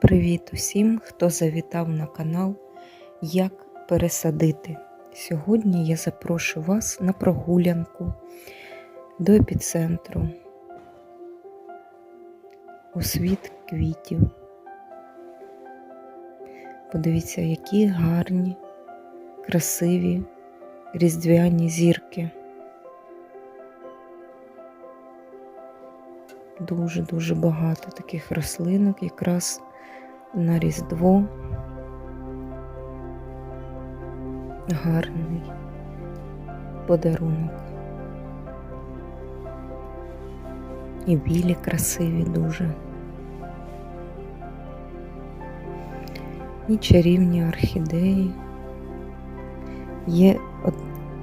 Привіт усім, хто завітав на канал Як пересадити. Сьогодні я запрошую вас на прогулянку до епіцентру у світ квітів. Подивіться, які гарні, красиві різдвяні зірки. Дуже-дуже багато таких рослинок якраз на Різдво. Гарний подарунок. І білі красиві дуже. І чарівні орхідеї. Є од,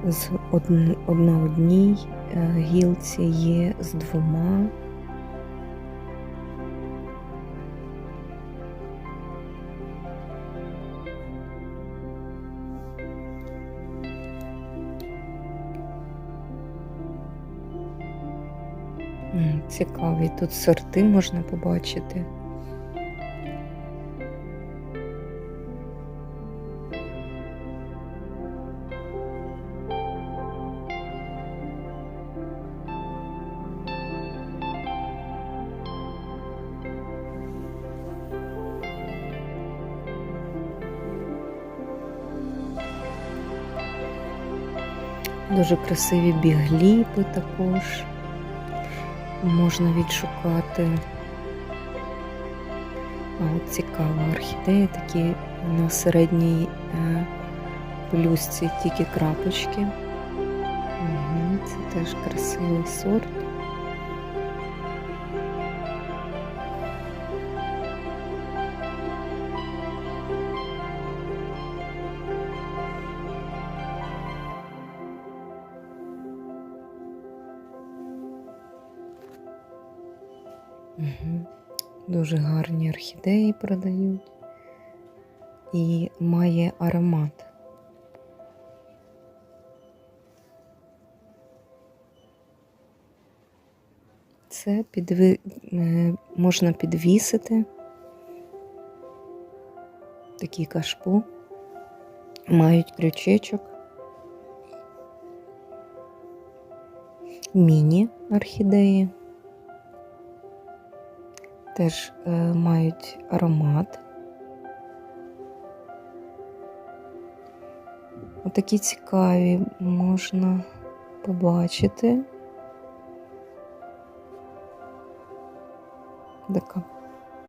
з од, одна одній е, гілці, є з двома. Цікаві тут сорти можна побачити. Дуже красиві бігліпи також можна відшукати. От цікава орхідея, такі на середній е, плюсці тільки крапочки. Угу, це теж красивий сорт. Угу. Дуже гарні орхідеї продають. І має аромат. Це підви... е, можна підвісити. Такі кашпо, мають крючечок, міні-орхідеї теж е, мають аромат. Отакі цікаві можна побачити. Така